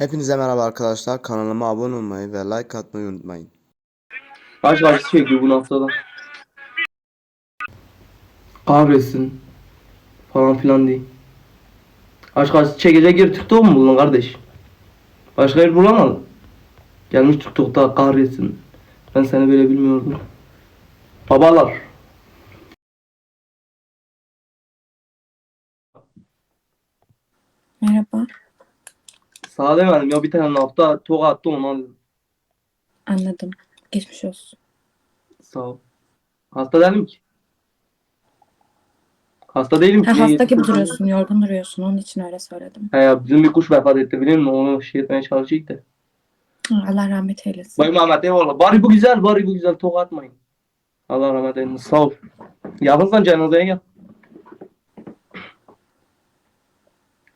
Hepinize merhaba arkadaşlar. Kanalıma abone olmayı ve like atmayı unutmayın. Kaç acısı çekiyor bu haftada. Kahretsin. Falan filan değil. Aşk acısı çekecek yer TikTok mu buldun kardeş? Başka yer bulamadın. Gelmiş TikTok'ta kahretsin. Ben seni böyle bilmiyordum. Babalar. Merhaba, Sağ demedim ya bir tane hafta toka attı onu dedim. anladım. Geçmiş olsun. Sağ ol. Hasta değilim ki. Hasta değilim ki. Ha, hasta gibi duruyorsun, yorgun duruyorsun. Onun için öyle söyledim. He ya bizim bir kuş vefat etti biliyor musun? Onu şey etmeye. Ha, Allah rahmet eylesin. Vay Mehmet eyvallah. Bari bu güzel, bari bu güzel. Tok atmayın. Allah rahmet eylesin. Sağ ol. Yakınsan cenazeye gel.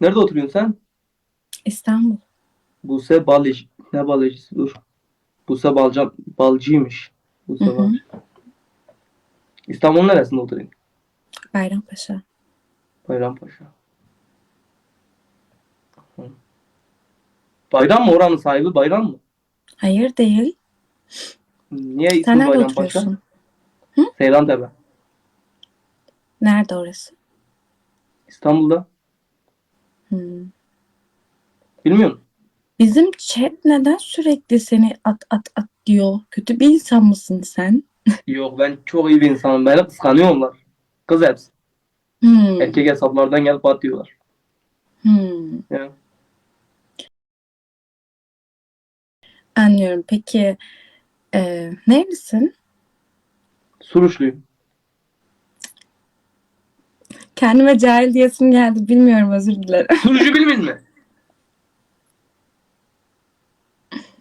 Nerede oturuyorsun sen? İstanbul. Buse Baleci. Ne balecisi? Dur. Buse Balca, Balcıymış. Buse Hı hı. Balcı. İstanbul'un neresinde oturuyorsun? Bayrampaşa. Bayrampaşa. Hı. Bayram mı oranın sahibi? Bayram mı? Hayır değil. Niye Sen ismi nerede Bayrampaşa? oturuyorsun? Seylan Tepe. Nerede orası? İstanbul'da. Hmm. Bilmiyor musun? Bizim chat neden sürekli seni at at at diyor? Kötü bir insan mısın sen? Yok ben çok iyi bir insanım. Beni kıskanıyorlar. Kız hepsi. Hmm. Erkek hesaplardan gelip atıyorlar. Hmm. Yani. Anlıyorum. Peki e, nerelisin? Suruçluyum. Kendime cahil diyesim geldi. Bilmiyorum özür dilerim. Surucu bilmiyor mi?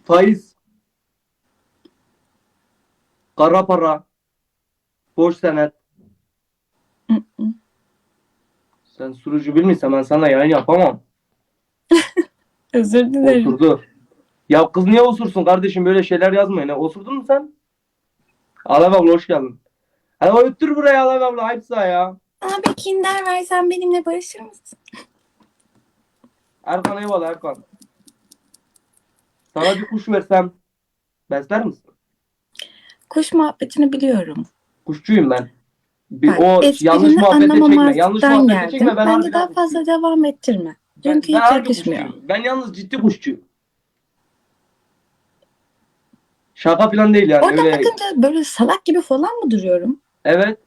Faiz. Kara para. Borç senet. Sen surucu bilmiyorsan ben sana yayın yapamam. özür dilerim. Osurdu. Ya kız niye osursun kardeşim böyle şeyler yazmayın. ha. Osurdun mu sen? Alev abla hoş geldin. Hadi öttür buraya Alev abla. Ayıp sana ya. Abi kinder versen benimle barışır mısın? Erkan eyvallah Erkan. Sana bir kuş versem besler misin? Kuş muhabbetini biliyorum. Kuşçuyum ben. Bir, Bak, o esprini yanlış muhabbete çekme. Yanlış anlamamazlıktan muhabbete geldin. çekme. Ben Bence harbiden daha kuşçuyum. fazla devam ettirme. Ben, Çünkü ben hiç harbi yakışmıyor. kuşçuyum. Ben yalnız ciddi kuşçuyum. Şaka falan değil yani. Orada Öyle... bakınca böyle salak gibi falan mı duruyorum? Evet.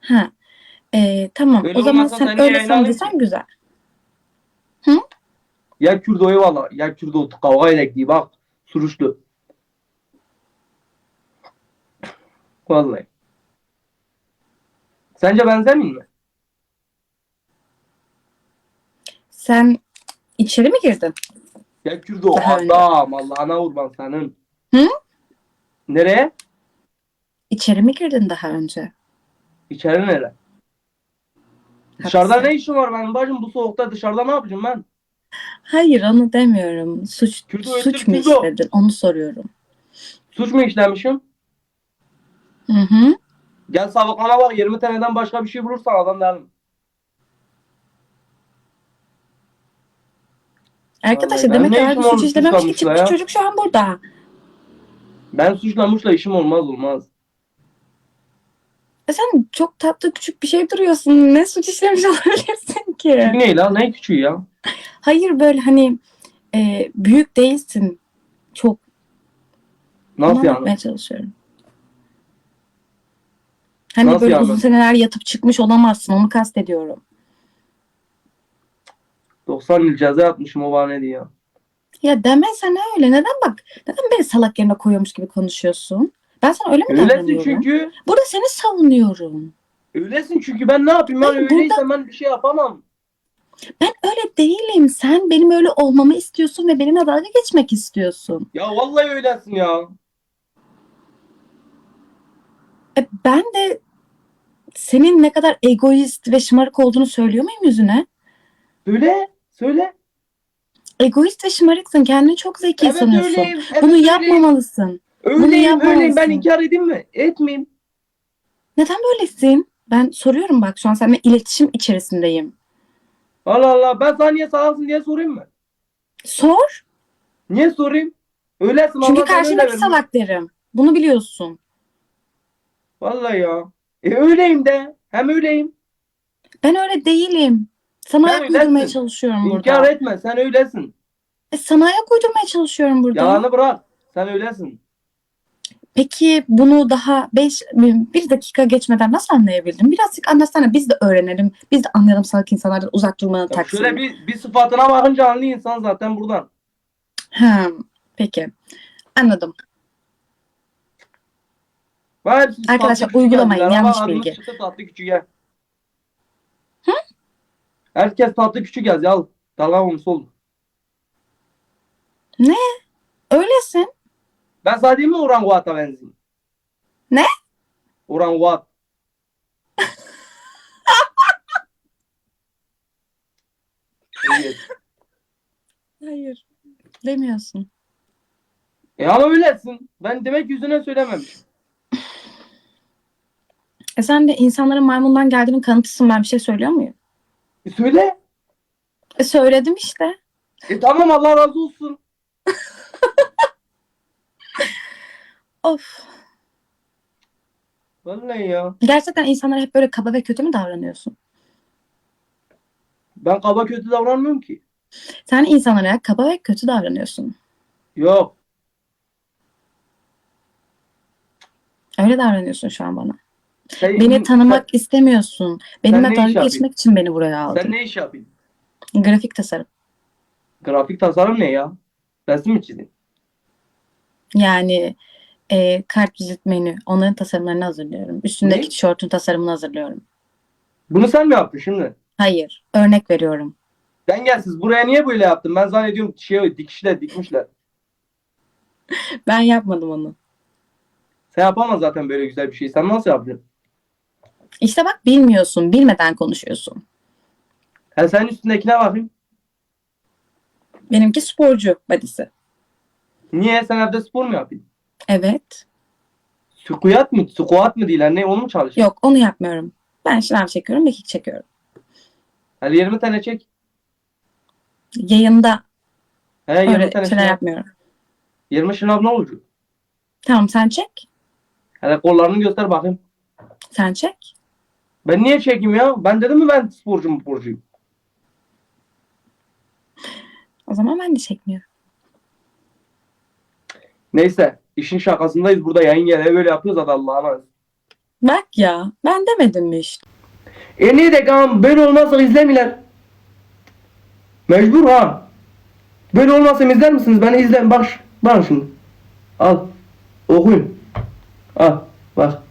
Ha. Ee, tamam. Öyle o zaman sen sen niye öyle yayına alıyorsun? sandıysan güzel. Ya Kürdo eyvallah. Ya Kürdo kavga edek diye bak. Suruçlu. Vallahi. Sence benzemiyor mi? Sen içeri mi girdin? Ya Kürdo Daha önce. adam Allah'ına kurban senin. Hı? Nereye? İçeri mi girdin daha önce? İçeri nere? Dışarıda ne işim var benim bacım bu soğukta dışarıda ne yapacağım ben? Hayır onu demiyorum. Suç Kürdo suç mu işledin? Onu soruyorum. Suç mu işlemişim? Hı hı. Gel sabıkama bak 20 taneden başka bir şey bulursan adam derim. Arkadaşlar ben demek ne ki işim suç olmuş işlememiş ki çıkmış ya? çocuk şu an burada. Ben suçlamışla işim olmaz olmaz. E sen çok tatlı küçük bir şey duruyorsun. Ne suç işlemiş olabilirsin ki? Küçük ne lan ne küçüğü ya? Hayır böyle hani e, büyük değilsin. Çok yani? anlatmaya çalışıyorum. Hani Nasıl böyle yani? uzun seneler yatıp çıkmış olamazsın. Onu kastediyorum. 90 yıl ceza yatmışım o bana ne diyor ya. Ya demesene öyle. Neden bak? Neden beni salak yerine koyuyormuş gibi konuşuyorsun? Ben sana öyle mi Öylesin davranıyorum? çünkü. Burada seni savunuyorum. Öylesin çünkü ben ne yapayım ben Ben öyleysem ben bir şey yapamam. Ben öyle değilim. Sen benim öyle olmamı istiyorsun ve benimle dalga geçmek istiyorsun. Ya vallahi öylesin ya. E ben de senin ne kadar egoist ve şımarık olduğunu söylüyor muyum yüzüne? Söyle. Söyle. Egoist ve şımarıksın. Kendini çok zeki Evet sanıyorsun. öyleyim. Evet, Bunu öyleyim. yapmamalısın. Öyleyim öyleyim. yapmamalısın. Ben inkar edeyim mi? Etmeyeyim. Neden böylesin? Ben soruyorum bak şu an seninle iletişim içerisindeyim. Allah Allah ben sana niye sağlasın diye sorayım mı? Sor. Niye sorayım? Öylesin Çünkü Allah öyle karşındaki vermiş. salak derim. Bunu biliyorsun. Vallahi ya. E öyleyim de. Hem öyleyim. Ben öyle değilim. Sana Sen ayak uydurmaya çalışıyorum burada. İnkar etme. Sen öylesin. E, sana ayak uydurmaya çalışıyorum burada. Yalanı bırak. Sen öylesin. Peki bunu daha 5 bir dakika geçmeden nasıl anlayabildin? Birazcık anlatsana biz de öğrenelim. Biz de anlayalım salak insanlardan uzak durmanın Ya taktiğini. şöyle bir, bir sıfatına bakınca anlıyor insan zaten buradan. Ha, peki. Anladım. Hepsi Arkadaşlar, küçük uygulamayın, ama yanlış bilgi. Çıktı tatlı küçük ya. Herkes tatlı küçük yaz ya. Dalga konusu oldu. Öylesin. Ben diyeyim mi oranguata benzeyim? Ne? Oranguat. evet. Hayır. Demiyorsun. E ama öylesin. Ben demek yüzüne söylememişim. E sen de insanların maymundan geldiğinin kanıtısın. Ben bir şey söylüyor muyum? E söyle. E söyledim işte. E tamam Allah razı olsun. Of. Vallahi ya. Gerçekten insanlara hep böyle kaba ve kötü mü davranıyorsun? Ben kaba kötü davranmıyorum ki. Sen insanlara kaba ve kötü davranıyorsun. Yok. Öyle davranıyorsun şu an bana. Sen, Beni tanımak istemiyorsun. Sen Benimle ne iş dalga geçmek için beni buraya aldın. sen ne iş yapıyorsun? Grafik tasarım. Grafik tasarım ne ya? Resim mi çizdin? Yani e, kartvizit menü. Onların tasarımlarını hazırlıyorum. Üstündeki Ne? tişörtün tasarımını hazırlıyorum. Bunu sen mi yaptın şimdi? Hayır. Örnek veriyorum. Dengesiz. Buraya niye böyle yaptın? Ben zannediyorum şey dikişler dikmişler. Ben yapmadım onu. Sen yapamaz zaten böyle güzel bir şey. Sen nasıl yaptın? İşte bak bilmiyorsun. Bilmeden konuşuyorsun. Ha sen üstündekine bakayım. Benimki sporcu badisi. Niye? Sen evde spor mu yapıyorsun? Evet. Squat mı? Squat mı değil? Ne onu mu çalışıyorsun? Yok onu yapmıyorum. Ben şınav çekiyorum, mekik çekiyorum. Hadi 20 tane çek. Yayında He 20 öyle tane şeyler şınav. yapmıyorum. 20 şınav ne olacak? Tamam sen çek. Hele kollarını göster bakayım. Sen çek. Ben niye çekeyim ya? Ben dedim mi ben sporcu mu sporcuyum? O zaman ben de çekmiyorum. Neyse. İşin şakasındayız. Burada yayın geliyor böyle yapıyoruz hadi Allah'a emanet. Bak ya ben demedim mi işte. E niye de kan böyle olmazsa izlemiyorlar. Mecbur ha. Böyle olmazsa izler misiniz? Beni izleyin bak. Bak şimdi. Al. Okuyun. Al. Bak.